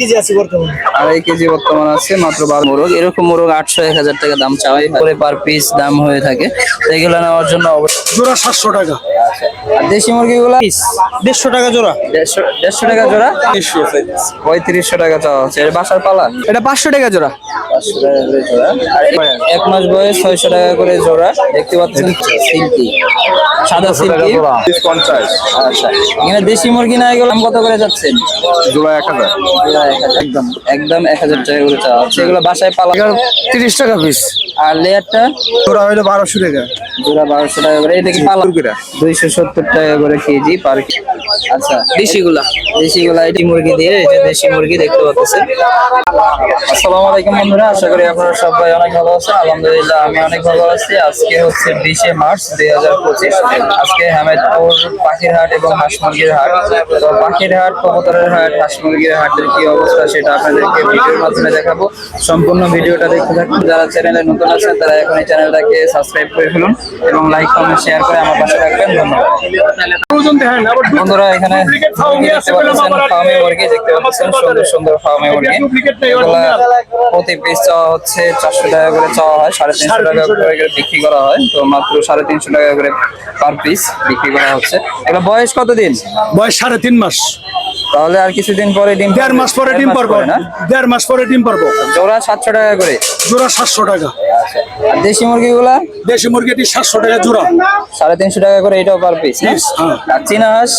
KG আছে বর্তমানে? আড়াই কেজি বর্তমান আছে মাত্র বারো মোরগ এরকম মোরগ আটশো এক হাজার টাকা দাম চাওয়াই করে পার পিস দাম হয়ে থাকে। এগুলো নেওয়ার জন্য অবশ্যই জোড়া সাতশো টাকা। আর দেশি মুরগিগুলো? দেড়শো টাকা জোড়া। দেড়শো দেড়শো টাকা জোড়া? পঁয়ত্রিশশো টাকা চাওয়া হচ্ছে। বাসার পালা? এটা পাঁচশো টাকা জোড়া। এক মাস বয়স ছয়শো টাকা করে জোড়া। দেখতে পাচ্ছেন? সিল্কি। সাদা সিল্কি। পঞ্চাশ। আচ্ছা। এখানে দেশি মুরগি না এগুলো দাম কত করে যাচ্ছেন জোড়া এক হাজার। জোড়া এক হাজার। একদম। একদম এক হাজার টাকা করে চাওয়া হচ্ছে। এগুলো বাসায় পালা? তিরিশ টাকা পিস আর লেয়ারটা? জোড়া হইল বারোশো টাকা। জোড়া বারোশো টাকা করে। এটা কি পালা? দুইশো সত্তর টাকা করে কেজি পার কেজি আচ্ছা দেশিগুলা। দেশিগুলা এটি মুরগি দিয়ে এই যে দেশি মুরগি দেখতে পাচ্ছেন। আসসালামু আলাইকুম বন্ধুরা আশা করি আপনারা সবাই অনেক ভালো আছেন। আলহামদুলিল্লাহ আমি অনেক ভালো আছি। আজকে হচ্ছে বিশে মার্চ দুই হাজার পঁচিশ। আজকে হামেদপুর পাখির হাট এবং হাঁস মুরগির হাট। তো পাখির হাট কবুতরের হাট হাঁস মুরগির হাটের কি অবস্থা সেটা আপনাদেরকে ভিডিওর মাধ্যমে দেখাবো। সম্পূর্ণ ভিডিওটা দেখতে থাকুন। যারা চ্যানেলে নতুন আছেন তারা এখন এই চ্যানেলটাকে সাবস্ক্রাইব করে ফেলুন এবং লাইক কমেন্ট শেয়ার করে আমার পাশে রাখবেন ধন্যবাদ। বন্ধুরা এখানে মুরগি দেখতে পাচ্ছেন ফার্মে মুরগি দেখতে পাচ্ছেন সুন্দর সুন্দর ফার্মে মুরগি প্রতি পিস চাওয়া হচ্ছে চারশো টাকা করে চাওয়া হয় সাড়ে তিনশো টাকা করে করে বিক্রি করা হয় তো মাত্র সাড়ে তিনশো টাকা করে পার পিস বিক্রি করা হচ্ছে বয়স কতদিন বয়স সাড়ে তিন মাস তাহলে আর কিছুদিন পরে ডিম দেড় মাস পরে ডিম পারব। পরে না দেড় মাস পরে ডিম পারব জোড়া সাতশো টাকা করে। জোড়া সাতশো টাকা আর দেশি মুরগিগুলা? দেশি মুরগিটি সাতশো টাকা জোড়া। সাড়ে তিনশো টাকা করে এটাও পার পিস হ্যাঁ। আর চীনা হাঁস?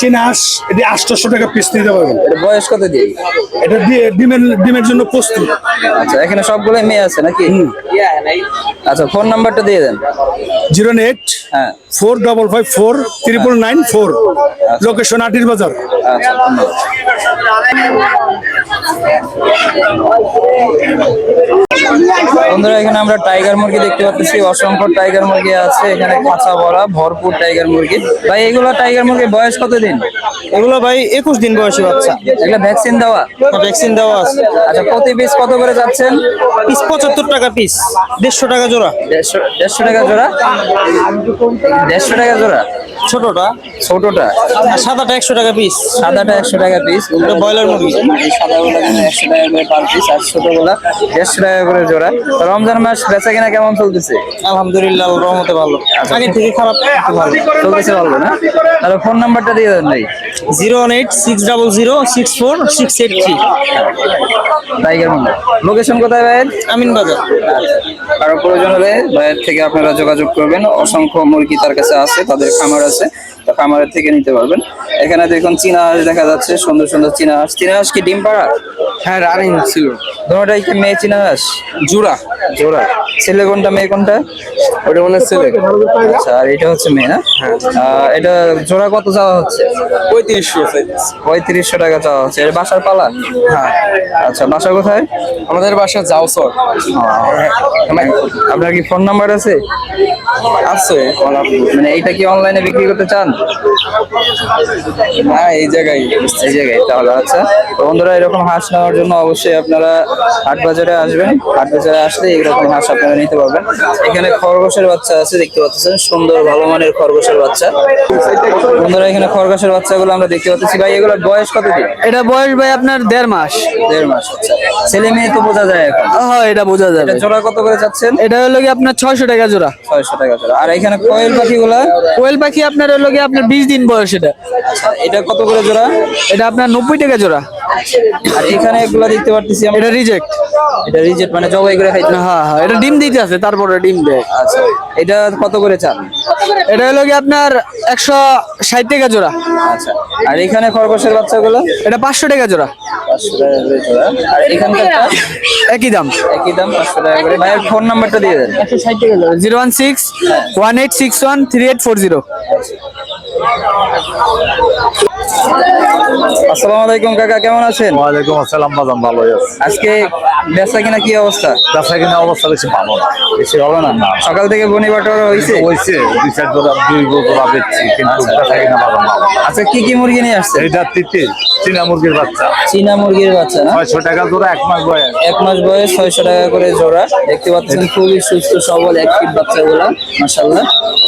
চীনা হাঁস এটি আটশোশো টাকা পিস নিতে পারবেন। এটা বয়স কত দিয়ে এটা দিয়ে ডিমের ডিমের জন্য প্রস্তুত। আচ্ছা এখানে সবগুলো মেয়ে আছে নাকি? আচ্ছা ফোন নাম্বারটা দিয়ে দেন। জিরো এইট হ্যাঁ। Four double five four triple nine four. Location আটির বাজার। আচ্ছা ধন্যবাদ। বন্ধুরা এখানে আমরা টাইগার মুরগি দেখতে পাচ্ছি। অসংখ্য টাইগার মুরগি আছে এখানে কাঁচা বড়া ভরপুর টাইগার মুরগি। ভাই এগুলো টাইগার মুরগি বয়স কতদিন? এগুলো ভাই একুশ দিন বয়সী বাচ্চা। এগুলো ভ্যাকসিন দেওয়া? ভ্যাকসিন দেওয়া আছে। আচ্ছা প্রতি পিস কত করে যাচ্ছেন? পিস পঁচাত্তর টাকা পিস দেড়শো টাকা জোড়া। দেড়শো দেড়শো টাকা জোড়া? দেড়শো টাকা জোড়া? ছোটটা? ছোটটা। সাদাটা একশো টাকা পিস সাদাটা একশো টাকা পিস এটা ব্রয়লার মুরগি। সাদাগুলো একশো টাকা করে পার পিস আর ছোটগুলা দেড়শো টাকা করে জোড়া। রমজান মাস বেচা কিনা কেমন চলতেছে? আলহামদুলিল্লাহ রহমতে ভালো। আগে থেকে খারাপ ভালো। চলতেছে ভালো না? তাহলে ফোন নাম্বারটা দিয়ে দেন ভাই। Zero one eight six double zero six four six eight three. Tiger Mondal location কোথায় ভাইয়ের? আমিন বাজার। কারও প্রয়োজন হলে ভাইয়ের থেকে আপনারা যোগাযোগ করবেন। অসংখ্য মুরগি তার কাছে আছে তাদের খামার আছে তো খামারের থেকে নিতে পারবেন। এখানে দেখুন চীনা হাঁস দেখা যাচ্ছে সুন্দর সুন্দর চীনা হাঁস। চীনা হাঁস কি ডিম পাড়া হ্যাঁ রানিং ছিল। দুটাই কি মেয়ে চীনা হাঁস? জোড়া। জোড়া। ছেলে কোনটা মেয়ে কোনটা? ওটা মনে ছেলে। আচ্ছা আর এটা হচ্ছে মেয়ে না? আহ, এটা জোড়া কত চাওয়া হচ্ছে? পঁয়ত্রিশশো পঁয়ত্রিশশো টাকা চাওয়া হচ্ছে। এটা বাসার পালা? হ্যাঁ। আচ্ছা বাসা কোথায়? আমাদের বাসা যাও সর আপনার কি ফোন নাম্বার আছে? আছে। মানে এইটা কি অনলাইনে বিক্রি করতে চান? হ্যাঁ এই জায়গায়। এই জায়গায় তাহলে আচ্ছা। বন্ধুরা এরকম হাঁস নেওয়ার জন্য অবশ্যই আপনারা হাট বাজারে আসবেন। হাট বাজারে আসলে এরকম হাঁস আপনারা নিতে পারবেন। এখানে খরগোশের বাচ্চা আছে দেখতে পাচ্ছেন। সুন্দর ভালো মানের খরগোশের বাচ্চা। বন্ধুরা এখানে খরগোশের বাচ্চাগুলো আমরা দেখতে পাচ্ছি। ভাই এগুলোর বয়স কত দিন? এটা বয়স ভাই আপনার দেড় মাস। দেড় মাস আচ্ছা। ছেলে মেয়ে তো বোঝা যায় এখন। হ্যাঁ এটা বোঝা যাবে। এটা জোড়া কত করে চাচ্ছেন? এটা হলো কি আপনার ছয়শো টাকা জোড়া। ছয়শো টাকা জোড়া। আর এখানে কোয়েল পাখিগুলা? কোয়েল পাখি আপনার হলো কি আপনার বিশ দিন বয়স এটা। আচ্ছা, এটা কত করে জোড়া? এটা আপনার নব্বই টাকা জোড়া। আর এখানে এগুলা দেখতে পারতেছি আমরা। এটা রিজেক্ট এটা রিজেক্ট মানে জবাই করে খাইতে হ্যাঁ হ্যাঁ এটা ডিম দিতে আছে তারপরে ডিম দেয়। আচ্ছা এটা কত করে চান এটা হলো কি আপনার একশো ষাট টাকা জোড়া। আচ্ছা আর এখানে খরগোশের বাচ্চাগুলো? এটা পাঁচশো টাকা জোড়া। পাঁচশো টাকা করে জোড়া। আর এখানকারটা একই দাম। একই দাম পাঁচশো টাকা করে। ভাইয়ের ফোন নাম্বারটা দিয়ে দেন। একশো ষাট টাকা জোড়া। Zero one six one eight six one three eight four zero. আসসালামু আলাইকুম কাকা কেমন আছেন? ওয়ালাইকুম আসসালাম বাজান ভালো আছে। আজকে বেচা কিনা কি অবস্থা? ব্যবসা কিনা অবস্থা বেশি ভালো না। বেশি ভালো না? সকাল থেকে বনি বাটোয়ারা হয়েছে হয়েছে দুই চার জোড়া দুই জোড়া বেচছি কিন্তু ব্যবসা কিনা ভালো আচ্ছা কি কি মুরগি নিয়ে আসছে এইটা তিতির চীনা মুরগির বাচ্চা। চীনা মুরগির বাচ্চা না? ছয়শো টাকা জোড়া এক মাস বয়স। এক মাস বয়স ছয়শো টাকা করে জোড়া। দেখতে পাচ্ছেন খুবই সুস্থ সবল অ্যাক্টিভ বাচ্চাগুলা মাসাল্লাহ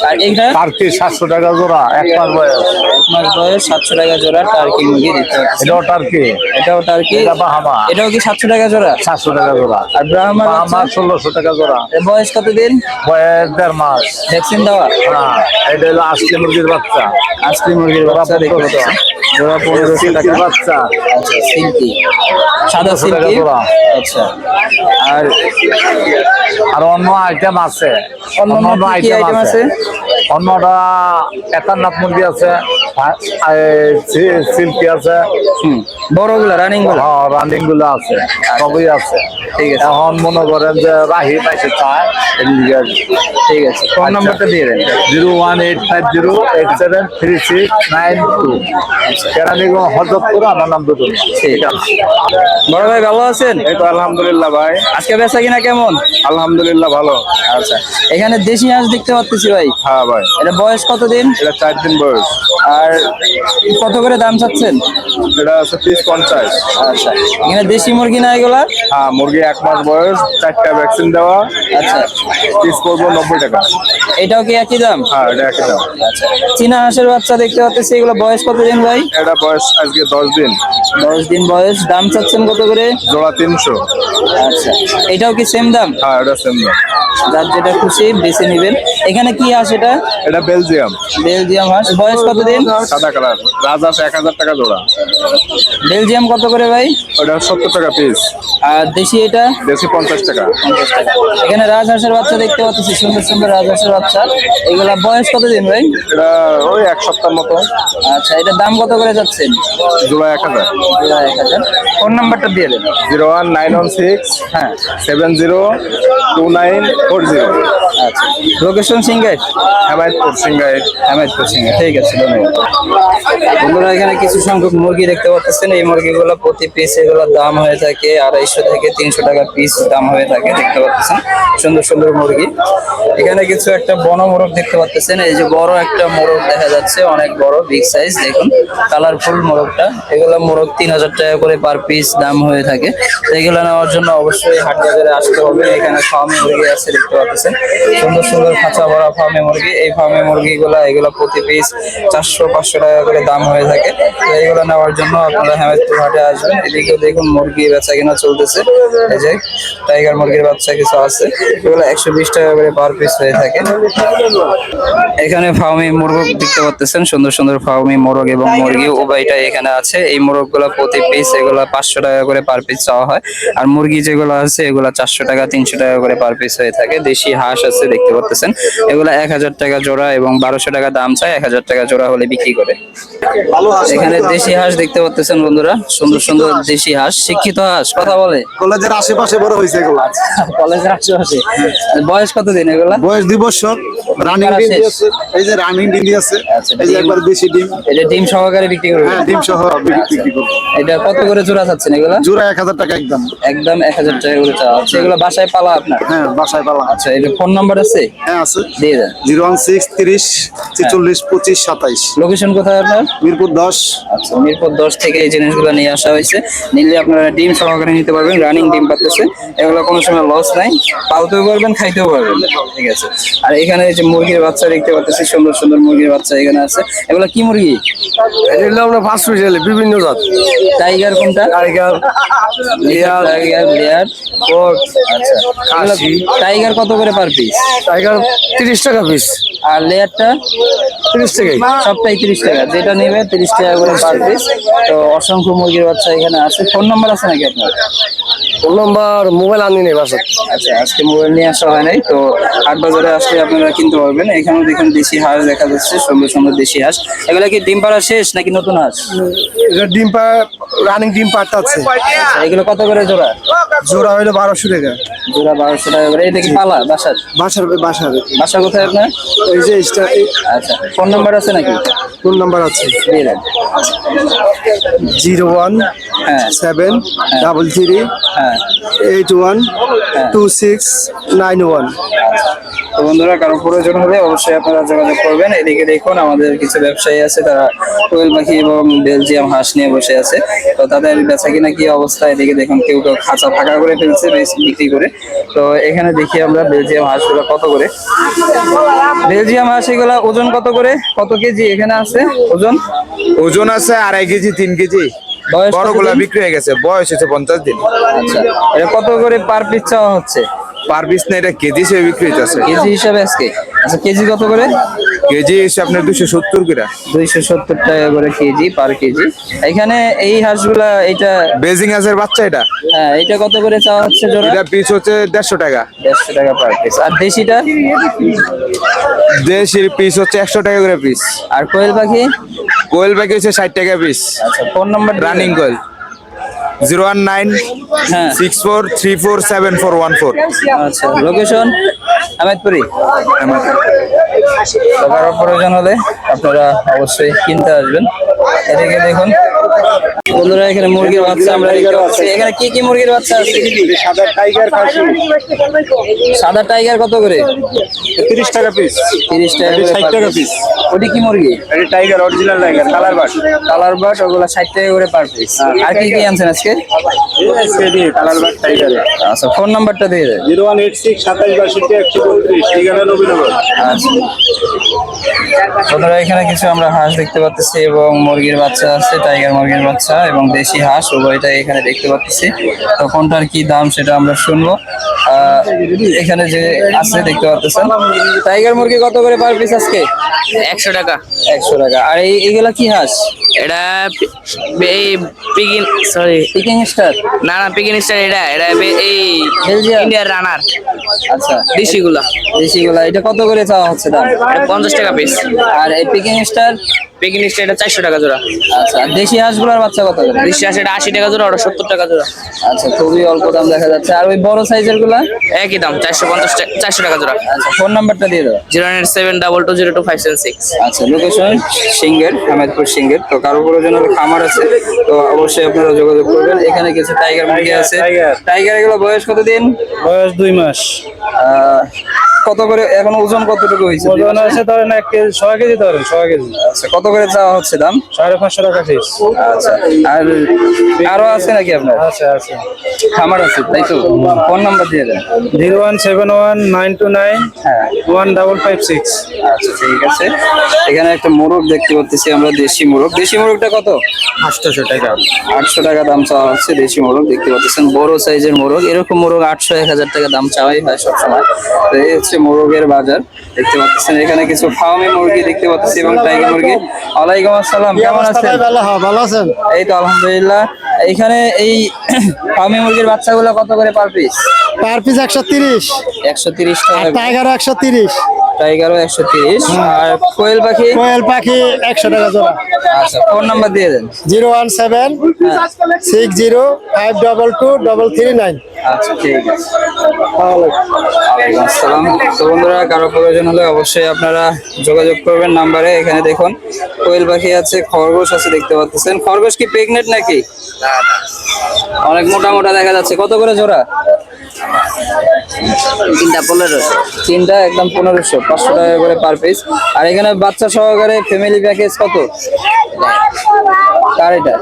আর এইটা? পার পিস সাতশো টাকা জোড়া এক মাস বয়স। এক মাস বয়স সাতশো টাকা টাকা জোড়া টার্কি মুরগি দেখতে পাচ্ছেন এটা টার্কি? এটাও টার্কি। এটা বাহামা? এটাও কি সাতশো টাকা জোড়া? সাতশো টাকা জোড়া। আর ব্রাহ্মা বাহামা ষোলোশো টাকা জোড়া। বয়স কতদিন? বয়স দেড় মাস। ভ্যাকসিন দেওয়া হ্যাঁ এটা হলো আসলে মুরগির বাচ্চা। আজকে মুরগির বাচ্চা দেখতে জোড়া পনেরোশো টাকা। বাচ্চা। আচ্ছা সিল্কি। সাদা সিল্কি? আচ্ছা। আর আর অন্য আইটেম আছে। অন্য অন্য কি আছে? অন্যটা একান্নাথ মুরগি আছে সিল্কি আছে। বড়গুলা রানিংগুলা হ্যাঁ রানিংগুলো আছে সবই আছে। ঠিক আছে। এখন মনে করেন যে রাহি পাইছে চায় ঠিক আছে ফোন নাম্বারটা দিয়ে দেন। Zero one eight five zero eight seven three six nine two. Keraniganj Hazratpur আমার নাম দুটো। ঠিক আছে। বড় ভাই ভালো আছেন? এই তো আলহামদুলিল্লাহ ভাই। আজকে বেচা কিনা কেমন? আলহামদুলিল্লাহ ভালো। আচ্ছা। এখানে দেশি হাঁস দেখতে পাচ্ছি ভাই। হ্যাঁ ভাই এটা বয়স কতদিন? এটা চার দিন বয়স। আর কত করে দাম চাচ্ছেন? এটা আছে পিস পঞ্চাশ। আচ্ছা। এখানে দেশি মুরগি না এগুলা? হ্যাঁ মুরগি এক মাস বয়স চারটা ভ্যাকসিন দেওয়া। আচ্ছা। পিস করব নব্বই টাকা। এটাও কি একই দাম? হ্যাঁ এটা একই দাম। আচ্ছা। চীনা হাঁসের বাচ্চা দেখতে পাচ্ছি এগুলো বয়স কতদিন ভাই? এটা বয়স আজকে দশ দিন। দশ দিন বয়স। দাম চাচ্ছেন কত করে? জোড়া তিনশো। আচ্ছা। এটাও কি সেম দাম? হ্যাঁ এটা সেম দাম। যার যেটা খুশি বেছে নেবেন। এখানে কি হাঁস এটা? এটা বেলজিয়াম। বেলজিয়াম হাঁস। বয়স কতদিন? সাদা কালার। রাজহাঁস এক হাজার টাকা জোড়া। বেলজিয়াম কত করে ভাই? ওটা সত্তর টাকা পিস আর দেশি এটা? দেশি পঞ্চাশ টাকা। পঞ্চাশ টাকা। এখানে রাজহাঁসের বাচ্চা দেখতে পাচ্ছি সুন্দর সুন্দর রাজহাঁসের বাচ্চা। এগুলা বয়স কতদিন ভাই? এটা ওই এক সপ্তাহ মতো। আচ্ছা এটার দাম কত করে যাচ্ছেন? জোড়া এক হাজার। এক হাজার। ফোন নাম্বারটা দিয়ে দেন। Zero one nine one six হ্যাঁ। Seven zero two nine four zero. আচ্ছা। লোকেশন সিঙ্গাই হেমায়তপুর সিংগাই হামায়তপুর সিঙ্গাই ঠিক আছে ধন্যবাদ। বন্ধুরা এখানে কিছু সংখ্যক মুরগি দেখতে পাচ্ছেন। এই মুরগিগুলো প্রতি পিস এগুলোর দাম হয়ে থাকে আড়াইশো থেকে তিনশো টাকা পিস দাম হয়ে থাকে, দেখতে পাচ্ছেন? সুন্দর সুন্দর মুরগি। এখানে কিছু একটা বড় মোরগ দেখতে পাচ্ছেন। এই যে বড় একটা মোরগ দেখা যাচ্ছে, অনেক বড় বিগ সাইজ দেখুন। কালারফুল মোরগটা। এগুলো মোরগ তিন হাজার টাকা করে পার পিস দাম হয়ে থাকে। তো এগুলো নেওয়ার জন্য অবশ্যই হাট বাজারে আসতে হবে। এখানে ফার্মে মুরগি আছে, দেখতে পাচ্ছেন। সুন্দর সুন্দর খাঁচা ভরা ফার্মে মুরগি। এই ফার্মে মুরগিগুলো, এগুলো প্রতি পিস চারশো, পাঁচশো টাকা করে দাম হয়ে থাকে। তো এইগুলো নেওয়ার জন্য আপনারা হেমায়তপুর হাটে আসবেন। এদিকেও দেখুন মুরগি বেচা কিনা চলতেছে। এই যে টাইগার মুরগির বাচ্চা কিছু আছে। এগুলো একশো বিশ টাকা করে পার পিস হয়ে থাকে। এখানে ফার্মি মোরগ দেখতে পাচ্ছেন সুন্দর সুন্দর ফার্মি মোরগ এবং মুরগি উভয়টাই এখানে আছে। এই মোরগগুলো প্রতি পিস এগুলো পাঁচশো টাকা করে পার পিস চাওয়া হয়। আর মুরগি যেগুলো আছে এগুলো চারশো টাকা তিনশো টাকা করে পার পিস হয়ে থাকে। দেশি হাঁস আছে দেখতে পাচ্ছেন এগুলো এক হাজার টাকা জোড়া এবং বারোশো টাকা দাম চায়। এক হাজার টাকা জোড়া হলে বিক্রি করে। এখানে দেশি হাঁস দেখতে পাচ্ছেন বন্ধুরা সুন্দর সুন্দর দেশি হাঁস শিক্ষিত হাঁস কথা বলে। কলেজের আশেপাশে বড় হয়েছে এগুলো। কলেজের আশেপাশে। বয়স কতদিন এগুলা? বয়স দুই বছর। রানিং ডিম আছে। এই যে রানিং ডিম আছে আচ্ছা, এই যে একবার বেশি ডিম। এটা ডিম সহকারে বিক্রি করবে হ্যাঁ ডিম সহ বিক্রি করব। এটা কত করে জোড়া চাচ্ছেন এগুলা? জোড়া এক হাজার টাকা একদম। একদম এক হাজার টাকা করে চাওয়া। হচ্ছে এগুলো বাসায় পালা আপনার? হ্যাঁ বাসায় পালা। আচ্ছা এটা ফোন নাম্বার আছে? হ্যাঁ আছে। দিয়ে দেন। জিরো ওয়ান সিক্স তিরিশ ছেচল্লিশ পঁচিশ সাতাইশ। লোকেশন কোথায় আপনার? মিরপুর দশ। আচ্ছা মিরপুর দশ থেকে এই জিনিসগুলো নিয়ে আসা হয়েছে। নিলে আপনারা ডিম সহকারে নিতে পারবেন রানিং ডিম পাচ্ছে এগুলো কোনো সময় লস নাই। পালতেও পারবেন খাইতেও পারবেন। ঠিক আছে। আর এখানে যে মুরগির বাচ্চা দেখতে পাচ্ছি সুন্দর সুন্দর মুরগির বাচ্চা এখানে আছে। এগুলো কি মুরগি? এটা আমরা ফার্স্ট স্পেশালি বিভিন্ন জাত। টাইগার কোনটা? টাইগার টাইগার লেয়ার কোট আচ্ছা। টাইগার কত করে পার পিস টাইগার তিরিশ টাকা পিস আর লেয়ারটা? তিরিশ টাকাই। সবটাই তিরিশ টাকা। যেটা নেবে তিরিশ টাকা করে পার পিস তো অসংখ্য মুরগির বাচ্চা এখানে আছে। ফোন নাম্বার আছে নাকি আপনার? ফোন নাম্বার মোবাইল আনি নেই বাসা আচ্ছা আজকে মোবাইল নিয়ে আসা হয় নাই তো হাট বাজারে আসলে আপনারা কিনতে পারবেন। এখানেও দেখুন দেশি হাঁস দেখা যাচ্ছে সুন্দর সুন্দর দেশি হাঁস। এগুলা কি ডিম পাড়া শেষ নাকি নতুন হাঁস? ডিম পা রানিং ডিম পাটটা আছে। আচ্ছা, এগুলো কত করে জোড়া? জোড়া হইল বারোশো টাকা। জোড়া বারোশো টাকা করে। এটা কি পালা? বাসার? বাসার বাসার। বাসা কোথায় আপনার? এই যে আচ্ছা ফোন নাম্বার আছে নাকি? ফোন নাম্বার আছে। জিরো ওয়ান হ্যাঁ। সেভেন ডাবল থ্রি হ্যাঁ। Eight one two six nine one. তো বন্ধুরা কারও প্রয়োজন হলে অবশ্যই আপনারা যোগাযোগ করবেন। এদিকে দেখুন আমাদের কিছু ব্যবসায়ী আছে তারা কোয়েল পাখি এবং বেলজিয়াম হাঁস নিয়ে বসে আছে। তো তাদের বেচা কিনা কি অবস্থা? এদিকে দেখুন কেউ কেউ খাঁচা ফাঁকা করে ফেলছে বিক্রি করে। তো এখানে দেখি আমরা বেলজিয়াম হাঁসগুলো কত করে? বেলজিয়াম হাঁস এগুলা ওজন কত করে? কত কেজি এখানে আছে ওজন? ওজন আছে আড়াই কেজি তিন কেজি। বড়গুলা বিক্রি হয়ে গেছে বয়স হচ্ছে পঞ্চাশ দিন। আচ্ছা এটা কত করে পার পিস চাওয়া হচ্ছে? পার পিস না এটা কেজি হিসেবে বিক্রি হইতেছে। কেজি হিসাবে আজকে। আচ্ছা কেজি কত করে? কেজি হচ্ছে আপনার দুশো সত্তর করে। দুইশো সত্তর টাকা করে কেজি পার কেজি। এখানে এই হাঁসগুলা এটা বেজিং হাঁসের বাচ্চা এটা? হ্যাঁ এটা কত করে চাওয়া হচ্ছে জোড়া? এটা পিস হচ্ছে দেড়শো টাকা। দেড়শো টাকা পার পিস আর দেশিটা? দেশের পিস হচ্ছে একশো টাকা করে পিস আর কোয়েল পাখি? কোয়েল পাখি হচ্ছে ষাট টাকা পিস আচ্ছা ফোন নাম্বার রানিং কোয়েল। জিরো ওয়ান নাইন হ্যাঁ। Six four three four seven four one four. আচ্ছা লোকেশন আহমেদপুরি? কারও প্রয়োজন হলে আপনারা অবশ্যই কিনতে আসবেন। এদিকে দেখুন। বন্ধুরা এখানে মুরগির বাচ্চা আমরা এখানে কি কি মুরগির বাচ্চা আছে? সাদা টাইগার খাসি। সাদা টাইগার কত করে? তিরিশ টাকা পিস তিরিশ টাকা 60 টাকা piece। ওটি কি মুরগি? এটা টাইগার অরিজিনাল টাইগার কালার বাস কালার বাট ওগুলা ষাট টাকা করে পার পিস আর কি কি আনছেন আজকে? আচ্ছা ফোন নাম্বারটা দিয়ে দেন। জিরো ওয়ান এইট সিক্স সাতাশ বাষট্টি একশো বত্রিশ ঠিকানা আচ্ছা। বন্ধুরা এখানে কিছু আমরা হাঁস দেখতে পাচ্ছি এবং মুরগির বাচ্চা আছে টাইগার মুরগির বাচ্চা এবং দেশি হাঁস উভয়টাই এখানে দেখতে পাচ্ছি। তো কোনটার কি দাম সেটা আমরা শুনব। আহ, এখানে যে আছে দেখতে পাচ্ছেন। টাইগার মুরগি কত করে পার পিস আজকে? একশো টাকা। একশো টাকা। আর এই এইগুলা কি হাঁস? এটা এই সরি পিকিং স্টার না না পিগিন স্টার এটা এটা এই ইন্ডিয়ার রানার আচ্ছা। দেশিগুলা। দেশিগুলা এটা কত করে চাওয়া হচ্ছে দাম? পঞ্চাশ টাকা পিস আর এই পিকিং স্টার পিগিন স্টার এটা চারশো টাকা জোড়া। আচ্ছা আর দেশি হাঁসগুলোর বাচ্চা কত করে? দেশি আছে এটা আশি টাকা জোড়া ওটা সত্তর টাকা জোড়া। আচ্ছা খুবই অল্প দাম দেখা যাচ্ছে। আর ওই বড় সাইজেরগুলা? একই দাম চারশো পঞ্চাশ টাকা চারশো টাকা জোড়া। আচ্ছা ফোন নাম্বারটা দিয়ে দাও। Zero nine seven double two zero two five seven six. আচ্ছা লোকেশন সিঙ্গের আহমেদপুর সিঙ্গের। তো কারও প্রয়োজন হলে খামার আছে তো অবশ্যই আপনারা যোগাযোগ করবেন। এখানে কিছু টাইগার মুরগি আছে। টাইগার। এগুলো বয়স কতদিন? বয়স দুই মাস। আহ, কত করে এখন ওজন কতটুকু হয়েছে? ওজন আছে ধরেন এক কেজি ছয় কেজি ধরেন ছয় কেজি। আচ্ছা কত করে চাওয়া হচ্ছে দাম? সাড়ে পাঁচশো টাকা পিস আচ্ছা আর আরও আছে নাকি আপনার? আছে আছে। খামার আছে তাই তো? ফোন নাম্বার দিয়ে দেন। Zero one seven one nine two nine হ্যাঁ। One double five six. আচ্ছা ঠিক আছে। এখানে একটা মোরগ দেখতে পাচ্ছি আমরা দেশি মোরগ। দেশি মোরগটা কত? আটশোশো টাকা। আটশো টাকা দাম চাওয়া হচ্ছে দেশি মোরগ দেখতে পাচ্ছেন বড় সাইজের মোরগ এরকম মোরগ আটশো এক হাজার টাকা দাম চাওয়াই হয় সবসময়। তো এই হচ্ছে মোরগের বাজার দেখতে পাচ্ছেন। এখানে কিছু ফার্মে মুরগি দেখতে পাচ্ছি এবং টাইগার মুরগি। ওয়ালাইকুম আসসালাম কেমন আছেন? ভালো হ্যাঁ ভালো আছেন? এই তো আলহামদুলিল্লাহ। এখানে এই ফার্মে মুরগির বাচ্চাগুলো কত করে পার পিস পার পিস একশো তিরিশ। একশো তিরিশ টাকা টাইগারও একশো তিরিশ। টাইগারও একশো তিরিশ। আর কোয়েল পাখি? কোয়েল পাখি একশো টাকা জোড়া। আচ্ছা ফোন নাম্বার দিয়ে দেন। Zero one seven six zero five double two double three nine. আচ্ছা ঠিক আছে। আসসালাম তো বন্ধুরা কারও প্রয়োজন হলে অবশ্যই আপনারা যোগাযোগ করবেন নাম্বারে। এখানে দেখুন কোয়েল পাখি আছে খরগোশ আছে দেখতে পাচ্ছেন। খরগোশ কি প্রেগনেন্ট নাকি? অনেক মোটা মোটা দেখা যাচ্ছে। কত করে জোড়া? তিনটা পনেরো তিনটা একদম পনেরোশো পাঁচশো টাকা করে পার পিস আর এখানে বাচ্চা সহকারে ফ্যামিলি প্যাকেজ কত? কার এটা?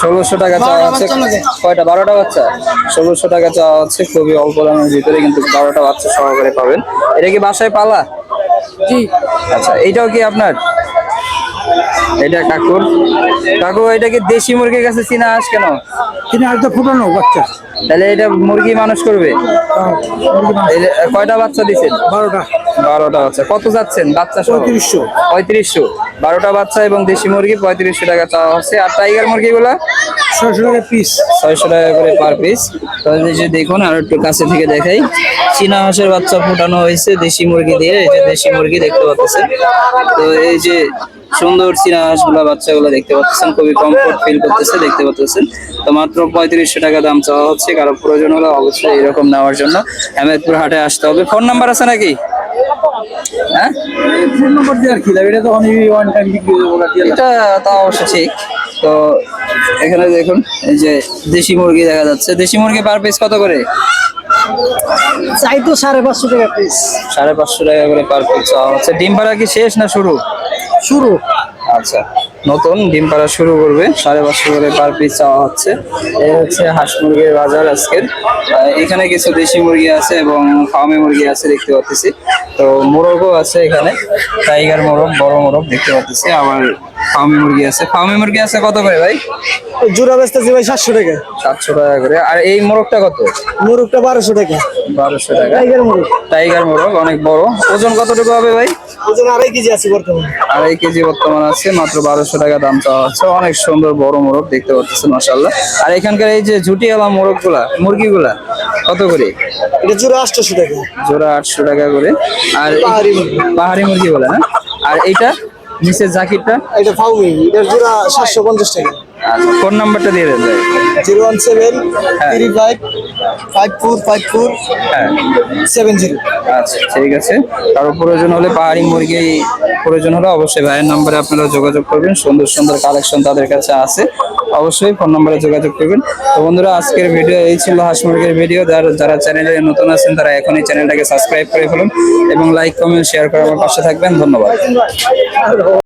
ষোলোশো। টাকা চাওয়া হচ্ছে। কয়টা? বারোটা বাচ্চা? ষোলোশো টাকা চাওয়া হচ্ছে। খুবই অল্প দামের ভিতরে কিন্তু বারোটা বাচ্চা সহকারে পাবেন। এটা কি বাসায় পালা? জি। আচ্ছা এইটাও কি আপনার? এটা কাকুর। কাকু এটা কি দেশি মুরগির কাছে চিনা আস কেন? তিনি তো ফুটানো বাচ্চা। তাহলে এটা মুরগি মানুষ করবে? কয়টা বাচ্চা দিচ্ছেন বারোটা। বারোটা বাচ্চা। কত যাচ্ছেন বাচ্চা? পঁয়ত্রিশশো। পঁয়ত্রিশশো। বারোটা বাচ্চা এবং দেশি মুরগি পঁয়ত্রিশশো টাকা চাওয়া হচ্ছে। আর টাইগার মুরগিগুলা? ছয়শো টাকা পিস ছয়শো টাকা করে পার পিস তাহলে যে দেখুন আর একটু কাছে থেকে দেখাই। চীনা হাঁসের বাচ্চা ফোটানো হয়েছে দেশি মুরগি দিয়ে। এই যে দেশি মুরগি দেখতে পাচ্ছেন। তো এই যে সুন্দর চীনা হাঁসগুলা বাচ্চাগুলো দেখতে পাচ্ছেন খুবই কমফোর্ট ফিল করতেছে দেখতে পাচ্ছেন। তো মাত্র পঁয়ত্রিশশো টাকা দাম চাওয়া হচ্ছে কারও প্রয়োজন হলে অবশ্যই এরকম নেওয়ার জন্য আহমেদপুর হাটে আসতে হবে। ফোন নাম্বার আছে নাকি? হ্যাঁ? ফোন নম্বর দিয়ে আর কি লাগে এটা তো আমি ওয়ান টাইম বিক্রি এটা তা অবশ্য ঠিক। তো এখানে দেখুন এই যে দেশি মুরগি দেখা যাচ্ছে। দেশি মুরগি পার পিস কত করে? চাই তো সাড়ে পাঁচশো টাকা পিস সাড়ে পাঁচশো টাকা করে পার পিস চাওয়া হচ্ছে। ডিম পাড়া কি শেষ না শুরু? শুরু। আচ্ছা নতুন ডিম পাড়া শুরু করবে। সাড়ে পাঁচশো করে পার পিস চাওয়া হচ্ছে। এই হচ্ছে হাঁস মুরগির বাজার আজকের। এখানে কিছু দেশি মুরগি আছে এবং ফার্মে মুরগি আছে দেখতে পাচ্ছি তো মোরগও আছে এখানে। টাইগার মোরগ, বড় মোরগ দেখতে পাচ্ছি আবার ফার্মে মুরগি আছে। ফার্মে মুরগি আছে কত করে ভাই? জোড়া বেচতেছি ভাই সাতশো টাকা। সাতশো টাকা করে। আর এই মোরগটা কত? মুরগটা বারোশো টাকা। বারোশো টাকা। টাইগার মুরগ। টাইগার মোরগ অনেক বড়। ওজন কতটুকু হবে ভাই? ওজন আড়াই কেজি আছে বর্তমানে। আড়াই কেজি বর্তমান আছে মাত্র বারোশো টাকা দাম চাওয়া হচ্ছে। অনেক সুন্দর বড় মোরগ দেখতে পাচ্ছেন মাসাল্লাহ আর এখানকার এই যে ঝুটিওয়ালা মোরগগুলা মুরগিগুলা কত করে? এটা জোড়া আটশো টাকা। জোড়া আটশো টাকা করে। আর পাহাড়ি মুরগি। পাহাড়ি মুরগি বলে না? আর এইটা? নিচের জাকিরটা? এটা ফাউমি এটা সাতশো পঞ্চাশ টাকা। আচ্ছা ফোন নাম্বারটা দিয়ে দেন জিরো ওয়ান সেভেন হ্যাঁ। Three five five four five four হ্যাঁ। Seven zero. আচ্ছা ঠিক আছে। কারও প্রয়োজন হলে পাহাড়ি মুরগি প্রয়োজন হলে অবশ্যই ভাইয়ের নাম্বারে আপনারা যোগাযোগ করবেন। সুন্দর সুন্দর কালেকশন তাদের কাছে আছে। অবশ্যই ফোন নাম্বারে যোগাযোগ করবেন। তো বন্ধুরা আজকের ভিডিও এই ছিল হাঁস মুরগির ভিডিও। যারা যারা চ্যানেলে নতুন আছেন তারা এখনই চ্যানেলটাকে সাবস্ক্রাইব করে ফেলুন এবং লাইক কমেন্ট শেয়ার করে আমার পাশে থাকবেন। ধন্যবাদ।